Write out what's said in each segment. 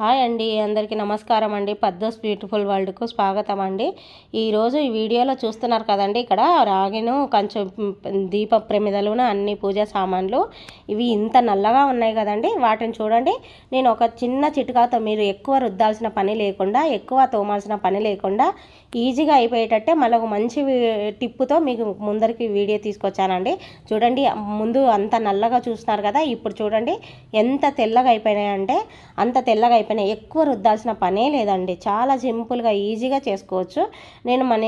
Hi అండి అందరికీ నమస్కారం అండి. పద్దోస్ బ్యూటిఫుల్ వరల్డ్కు స్వాగతం అండి. ఈరోజు ఈ వీడియోలో చూస్తున్నారు కదండి ఇక్కడ రాగిను కొంచెం దీప ప్రమిదలును అన్ని పూజా సామాన్లు ఇవి ఇంత నల్లగా ఉన్నాయి కదండి. వాటిని చూడండి. నేను ఒక చిన్న చిట్కాతో మీరు ఎక్కువ రుద్దాల్సిన పని లేకుండా ఎక్కువ తోమాల్సిన పని లేకుండా ఈజీగా అయిపోయేటట్టే మళ్ళీ ఒక మంచి టిప్పుతో మీకు ముందరికి వీడియో తీసుకొచ్చానండి. చూడండి ముందు అంత నల్లగా చూస్తున్నారు కదా ఇప్పుడు చూడండి ఎంత తెల్లగా అయిపోయినాయంటే అంత తెల్లగా అయిపోయినాయి ఎక్కువ రుద్దాల్సిన పనే లేదండి. చాలా సింపుల్గా ఈజీగా చేసుకోవచ్చు. నేను మన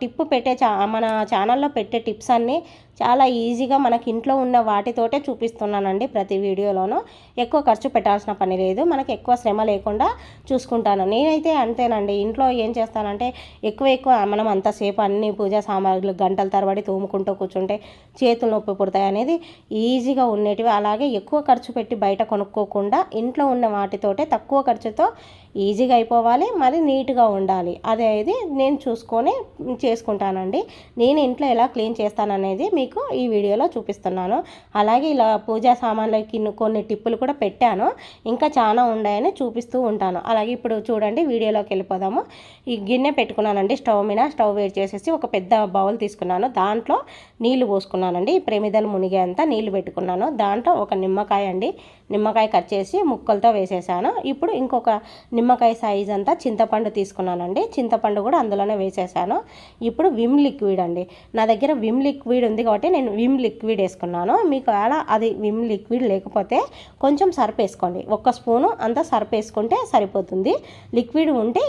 టిప్పు పెట్టే చా మన ఛానల్లో పెట్టే టిప్స్ అన్నీ చాలా ఈజీగా మనకి ఇంట్లో ఉన్న వాటితోటే చూపిస్తున్నానండి ప్రతి వీడియోలోనూ. ఎక్కువ ఖర్చు పెట్టాల్సిన పని లేదు. మనకి ఎక్కువ శ్రమ లేకుండా చూసుకుంటాను. నేనైతే అంతేనండి. ఇంట్లో ఏం చేస్తానంటే ఎక్కువ ఎక్కువ మనం అంతసేపు అన్ని పూజా సామాగ్రిలు గంటల తరబడి తోముకుంటూ కూర్చుంటే చేతులు నొప్పి పుడతాయి అనేది ఈజీగా ఉండేటివి. అలాగే ఎక్కువ ఖర్చు పెట్టి బయట కొనుక్కోకుండా ఇంట్లో ఉన్న వాటితోటే తక్కువ ఖర్చుతో ఈజీగా అయిపోవాలి మరి నీట్గా ఉండాలి. అదేది నేను చూసుకొని చేసుకుంటానండి. నేను ఇంట్లో ఎలా క్లీన్ చేస్తాననేది మీకు ఈ వీడియోలో చూపిస్తున్నాను. అలాగే ఇలా పూజా సామాన్లకి కొన్ని టిప్పులు కూడా పెట్టాను. ఇంకా చాలా ఉన్నాయని చూపిస్తూ ఉంటాను. అలాగే ఇప్పుడు చూడండి వీడియోలోకి వెళ్ళిపోదాము. ఈ గిన్నె పెట్టుకున్నానండి స్టవ్ మీద స్టవ్ వేడి చేసేసి ఒక పెద్ద బౌల్ తీసుకున్నాను. దాంట్లో నీళ్ళు పోసుకున్నానండి. ప్రమిదలు మునిగేంత నీళ్ళు పెట్టుకున్నాను. దాంట్లో ఒక నిమ్మకాయ అండి. నిమ్మకాయ కట్ చేసి ముక్కలతో వేసేసాను. ఇప్పుడు ఇంకొక నిమ్మకాయ సైజ్ అంతా చింతపండు తీసుకున్నానండి. చింతపండు కూడా అందులోనే వేసేసాను. ఇప్పుడు విమ్ లిక్విడ్ అండి. నా దగ్గర విమ్ లిక్విడ్ ఉంది కాబట్టి నేను విమ్ లిక్విడ్ వేసుకున్నాను. మీకు అలా అది విమ్ లిక్విడ్ లేకపోతే కొంచెం సర్ప్ వేసుకోండి. ఒక్క స్పూను అంతా సర్ప్ వేసుకుంటే సరిపోతుంది. లిక్విడ్ ఉంటే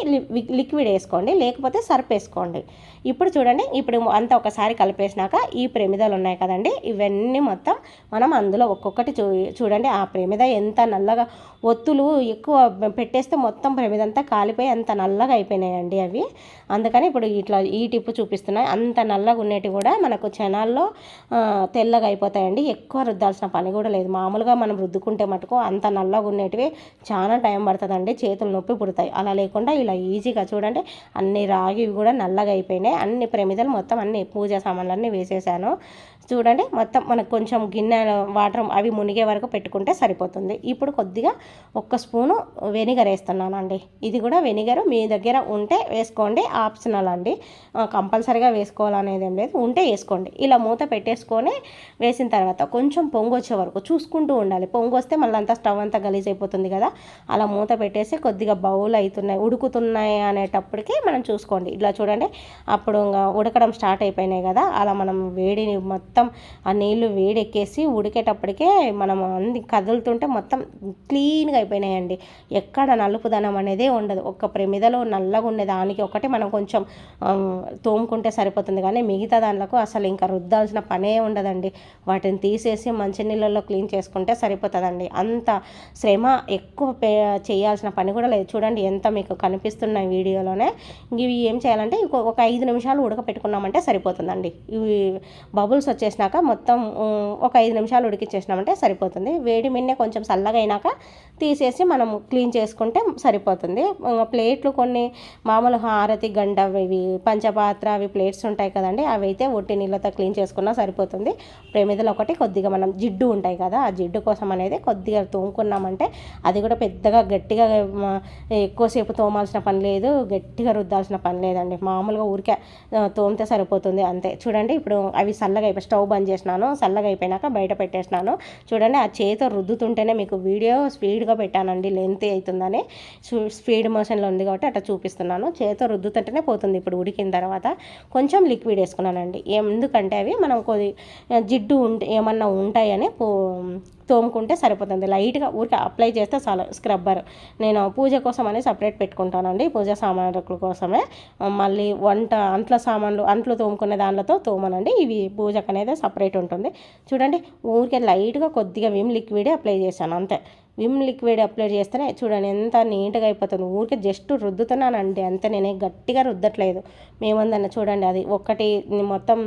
లిక్విడ్ వేసుకోండి. లేకపోతే సర్ప్ వేసుకోండి. ఇప్పుడు చూడండి ఇప్పుడు అంతా ఒకసారి కలిపేసినాక ఈ ప్రమిదలు ఉన్నాయి కదండి. ఇవన్నీ మొత్తం మనం అందులో ఒక్కొక్కటి చూ చూడండి ఆ ప్రమిద ఎంత నల్లగా ఒత్తులు ఎక్కువ పెట్టేస్తే మొత్తం మొత్తం ప్రమిదంతా కాలిపోయి అంత నల్లగా అయిపోయినాయండి అవి. అందుకని ఇప్పుడు ఇట్లా ఈ టిప్పు చూపిస్తున్నాయి అంత నల్లగా ఉండేవి కూడా మనకు క్షణాల్లో తెల్లగా అయిపోతాయండి. ఎక్కువ రుద్దాల్సిన పని కూడా లేదు. మామూలుగా మనం రుద్దుకుంటే మటుకు అంత నల్లగా ఉండేటివి చాలా టైం పడుతుందండి. చేతులు నొప్పి పుడతాయి. అలా లేకుండా ఇలా ఈజీగా చూడండి. అన్ని రాగివి కూడా నల్లగా అయిపోయినాయి. అన్ని ప్రమిదలు మొత్తం అన్ని పూజా సామాన్లన్నీ వేసేసాను. చూడండి మొత్తం మనకు కొంచెం గిన్నె వాటర్ అవి మునిగే వరకు పెట్టుకుంటే సరిపోతుంది. ఇప్పుడు కొద్దిగా ఒక్క స్పూను వెనిగర్ వేస్తున్నానండి ఇది కూడా వెనిగర్. మీ దగ్గర ఉంటే వేసుకోండి. ఆప్షనల్ అండి. కంపల్సరీగా వేసుకోవాలనేది ఏం లేదు. ఉంటే వేసుకోండి. ఇలా మూత పెట్టేసుకొని వేసిన తర్వాత కొంచెం పొంగు వచ్చే వరకు చూసుకుంటూ ఉండాలి. పొంగు వస్తే మళ్ళీ అంతా స్టవ్ అంతా గలీజ్ అయిపోతుంది కదా. అలా మూత పెట్టేసి కొద్దిగా బౌల్ అవుతున్నాయి ఉడుకుతున్నాయి అనేటప్పటికి మనం చూసుకోండి. ఇట్లా చూడండి. అప్పుడు ఉడకడం స్టార్ట్ అయిపోయినాయి కదా. అలా మనం వేడిని మొత్తం ఆ నీళ్ళు వేడెక్కేసి ఉడికేటప్పటికే మనం అన్ని కదులుతుంటే మొత్తం క్లీన్గా అయిపోయినాయండి. ఎక్కడ నలుపుదనం అనేది ఉండదు. ఒక ప్రమిదలో నల్లగా ఉండే దానికి ఒకటి మనం కొంచెం తోముకుంటే సరిపోతుంది. కానీ మిగతా దాంట్లో అసలు ఇంకా రుద్దాల్సిన పనే ఉండదండి. వాటిని తీసేసి మంచినీళ్ళలో క్లీన్ చేసుకుంటే సరిపోతుందండి. అంత శ్రమ ఎక్కువ చేయాల్సిన పని కూడా లేదు. చూడండి ఎంత మీకు కనిపిస్తున్నాయి వీడియోలోనే. ఇవి ఏం చేయాలంటే ఒక ఐదు నిమిషాలు ఉడకపెట్టుకున్నామంటే సరిపోతుందండి. ఇవి బబుల్స్ వచ్చేసినాక మొత్తం ఒక ఐదు నిమిషాలు ఉడికిచ్చేసినామంటే సరిపోతుంది. వేడి మిన్నే కొంచెం చల్లగా అయినాక తీసేసి మనం క్లీన్ చేసుకుంటే సరిపోతుంది. ప్లేట్లు కొన్ని మామూలు హారతి గంట ఇవి పంచపాత్ర అవి ప్లేట్స్ ఉంటాయి కదండి అవి అయితే ఒట్టి నీళ్ళతో క్లీన్ చేసుకున్నా సరిపోతుంది. ప్రేమిదలు ఒకటి కొద్దిగా మనం జిడ్డు ఉంటాయి కదా ఆ జిడ్డు కోసం అనేది కొద్దిగా తోముకున్నామంటే అది కూడా పెద్దగా గట్టిగా ఎక్కువసేపు తోమాల్సిన పని లేదు గట్టిగా రుద్దాల్సిన పని లేదండి. మామూలుగా ఊరికే తోమితే సరిపోతుంది అంతే. చూడండి ఇప్పుడు అవి చల్లగా అయిపోయి స్టవ్ బంద్ చేసినాను చల్లగా అయిపోయినాక బయట పెట్టేసినాను. చూడండి ఆ చేతితో రుద్దుతుంటేనే మీకు వీడియో స్పీడ్గా పెట్టానండి లెంత్ అవుతుందని. స్పీడ్ మోషన్లో ఉంది కాబట్టి అట్లా చూపిస్తున్నాను. చేతితో రుద్దుతుంటేనే పోతుంది. ఇప్పుడు ఉడికిన తర్వాత కొంచెం లిక్విడ్ వేసుకున్నానండి. ఎందుకంటే అవి మనం కొద్ది జిడ్డు ఉంటే ఏమన్నా ఉంటాయని పో తోముకుంటే సరిపోతుంది. లైట్గా ఊరికి అప్లై చేస్తే చాలు. స్క్రబ్బర్. నేను పూజ కోసం అని సపరేట్ పెట్టుకుంటానండి. పూజ సామాన్ల కోసమే. మళ్ళీ వంట అంట్ల సామాన్లు అంట్లు తోముకునే దాంట్లతో తోమనండి. ఇవి పూజకు అనేది సపరేట్ ఉంటుంది. చూడండి ఊరికే లైట్గా కొద్దిగా విమ్ లిక్విడే అప్లై చేశాను. అంతే. విమ్ లిక్విడ్ అప్లై చేస్తేనే చూడండి ఎంత నీట్గా అయిపోతుంది. ఊరికే జస్ట్ రుద్దుతున్నానండి. అంతే నేనే గట్టిగా రుద్దట్లేదు. మేముందన్న చూడండి అది ఒక్కటి మొత్తం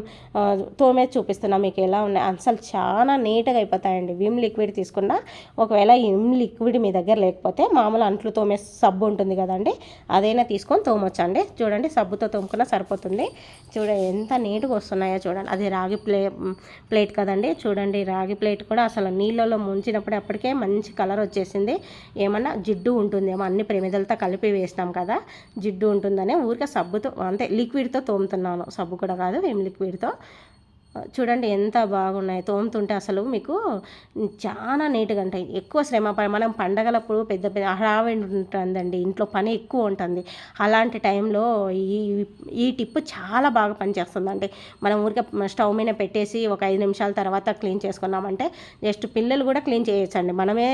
తోమే చూపిస్తున్నా మీకు ఎలా ఉన్నాయి. అసలు చాలా నీట్గా అయిపోతాయండి. విమ్ లిక్విడ్ తీసుకున్నా ఒకవేళ విమ్ లిక్విడ్ మీ దగ్గర లేకపోతే మామూలు అంట్లు తోమే సబ్బు ఉంటుంది కదండి అదైనా తీసుకొని తోమొచ్చండి. చూడండి సబ్బుతో తోముకున్నా సరిపోతుంది. చూడండి ఎంత నీట్గా వస్తున్నాయో చూడండి. అది రాగి ప్లే ప్లేట్ కదండి. చూడండి రాగి ప్లేట్ కూడా అసలు నీళ్ళలో ముంచినప్పుడు అప్పటికే మంచి కలర్ కలర్ వచ్చేసింది. ఏమన్నా జిడ్డు ఉంటుందేమో అన్ని ప్రమిదలతో కలిపి వేసినాం కదా జిడ్డు ఉంటుందనే ఊరికే సబ్బుతో అంటే లిక్విడ్తో తోముతున్నాను. సబ్బు కూడా కాదు ఏం లిక్విడ్తో? చూడండి ఎంత బాగున్నాయి. తోముతుంటే అసలు మీకు చాలా నీట్గా ఉంటాయి. ఎక్కువ శ్రమ మనం పండగలప్పుడు పెద్ద పెద్ద హడావిడి ఉంటుందండి. ఇంట్లో పని ఎక్కువ ఉంటుంది. అలాంటి టైంలో ఈ ఈ టిప్ చాలా బాగా పనిచేస్తుందండి. మనం ఊరికే స్టవ్ మీద పెట్టేసి ఒక ఐదు నిమిషాల తర్వాత క్లీన్ చేసుకున్నామంటే జస్ట్ పిల్లలు కూడా క్లీన్ చేయొచ్చండి. మనమే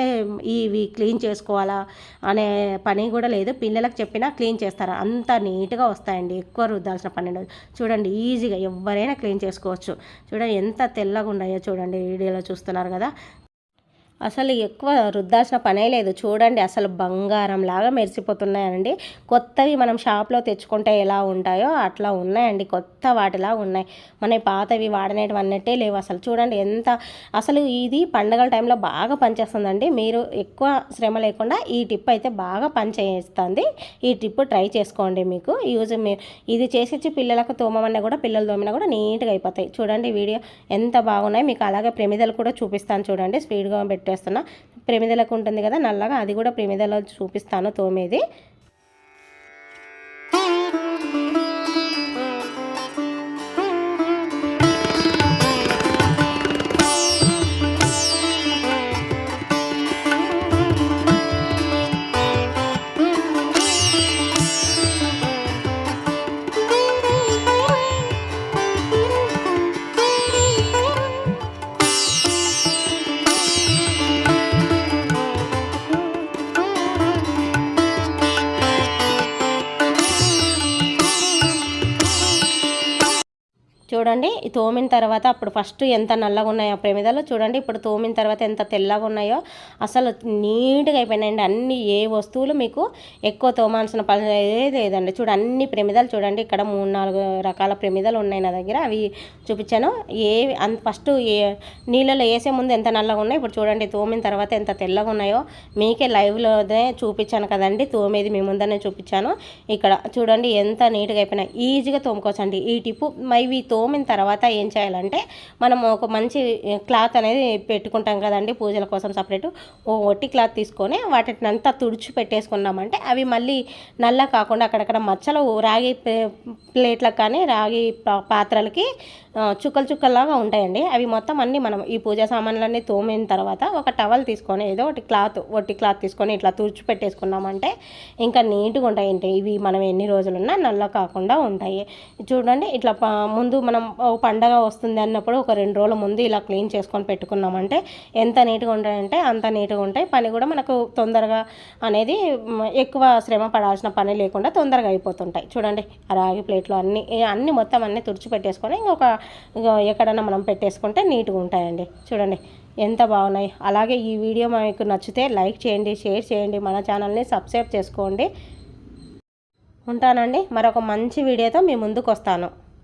ఇవి క్లీన్ చేసుకోవాలా అనే పని కూడా లేదు. పిల్లలకు చెప్పినా క్లీన్ చేస్తారు? అంత నీట్గా వస్తాయండి. ఎక్కువ రుద్దాల్సిన పని చూడండి ఈజీగా ఎవరైనా క్లీన్ చేసుకోవచ్చు. చూడండి ఎంత తెల్లగా ఉన్నాయో చూడండి వీడియోలో చూస్తున్నారు కదా. అసలు ఎక్కువ రుద్దాల్సిన పనే లేదు. చూడండి అసలు బంగారం లాగా మెరిసిపోతున్నాయండి. కొత్తవి మనం షాప్లో తెచ్చుకుంటే ఎలా ఉంటాయో అట్లా ఉన్నాయండి. కొత్త వాటిలా ఉన్నాయి. మన పాతవి వాడనేటివి అన్నట్టే లేవు అసలు. చూడండి ఎంత అసలు ఇది పండగల టైంలో బాగా పనిచేస్తుందండి. మీరు ఎక్కువ శ్రమ లేకుండా ఈ టిప్ అయితే బాగా పనిచేస్తుంది. ఈ టిప్ ట్రై చేసుకోండి మీకు. యూజ్ ఇది చేసిచ్చి పిల్లలకు తోమమన్నా కూడా పిల్లలు తోమినా కూడా నీట్గా అయిపోతాయి. చూడండి వీడియో ఎంత బాగున్నాయి. మీకు అలాగే ప్రమిదలు కూడా చూపిస్తాను చూడండి. స్పీడ్గా పెట్టి పెట్టేస్తున్నా. ప్రమిదలకు ఉంటుంది కదా నల్లగా అది కూడా ప్రమిదలో చూపిస్తాను తోమేది. చూడండి తోమిన తర్వాత అప్పుడు ఫస్ట్ ఎంత నల్లగా ఉన్నాయో ప్రమిదలు చూడండి ఇప్పుడు తోమిన తర్వాత ఎంత తెల్లగా ఉన్నాయో అసలు నీట్గా అయిపోయినాయండి. అన్ని ఏ వస్తువులు మీకు ఎక్కువ తోమాల్సిన పని లేదండి. చూడ అన్ని ప్రమిదలు చూడండి ఇక్కడ మూడు నాలుగు రకాల ప్రమిదలు ఉన్నాయి నా దగ్గర అవి చూపించాను. ఏ ఫస్ట్ ఏ నీళ్ళలో వేసే ముందు ఎంత నల్లగా ఉన్నాయో ఇప్పుడు చూడండి తోమిన తర్వాత ఎంత తెల్లగా ఉన్నాయో మీకే లైవ్లోనే చూపించాను కదండి తోమేది మీ ముందనే చూపించాను. ఇక్కడ చూడండి ఎంత నీట్గా అయిపోయినాయి. ఈజీగా తోముకోవచ్చు అండి ఈ టిప్పు మైవి తో తోమిన తర్వాత ఏం చేయాలంటే మనం ఒక మంచి క్లాత్ అనేది పెట్టుకుంటాం కదండి పూజల కోసం సపరేట్. ఓ ఒట్టి క్లాత్ తీసుకొని వాటిని అంతా తుడిచి పెట్టేసుకున్నామంటే అవి మళ్ళీ నల్ల కాకుండా అక్కడక్కడ మచ్చలు రాగి ప్లేట్లకు కానీ రాగి పాత్రలకి చుక్కలు చుక్కల్లాగా ఉంటాయండి. అవి మొత్తం అన్నీ మనం ఈ పూజా సామాన్లన్నీ తోమిన తర్వాత ఒక టవల్ తీసుకొని ఏదో ఒకటి క్లాత్ ఒట్టి క్లాత్ తీసుకొని ఇట్లా తుడిచి పెట్టేసుకున్నామంటే ఇంకా నీట్గా ఉంటాయి ఇవి మనం ఎన్ని రోజులున్నా నల్ల కాకుండా ఉంటాయి. చూడండి ఇట్లా ముందు మనం పండగ వస్తుంది అన్నప్పుడు ఒక రెండు రోజుల ముందు ఇలా క్లీన్ చేసుకొని పెట్టుకున్నామంటే ఎంత నీట్గా ఉంటాయంటే అంత నీట్గా ఉంటాయి. పని కూడా మనకు తొందరగా అనేది ఎక్కువ శ్రమ పడాల్సిన పని లేకుండా తొందరగా అయిపోతుంటాయి. చూడండి రాగి ప్లేట్లో అన్ని అన్ని మొత్తం అన్నీ తుడిచి పెట్టేసుకొని ఇంకొక ఎక్కడన్నా మనం పెట్టేసుకుంటే నీట్గా ఉంటాయండి. చూడండి ఎంత బాగున్నాయి. అలాగే ఈ వీడియో మీకు నచ్చితే లైక్ చేయండి షేర్ చేయండి మన ఛానల్ని సబ్స్క్రైబ్ చేసుకోండి. ఉంటానండి. మరొక మంచి వీడియోతో మీ ముందుకు వస్తాను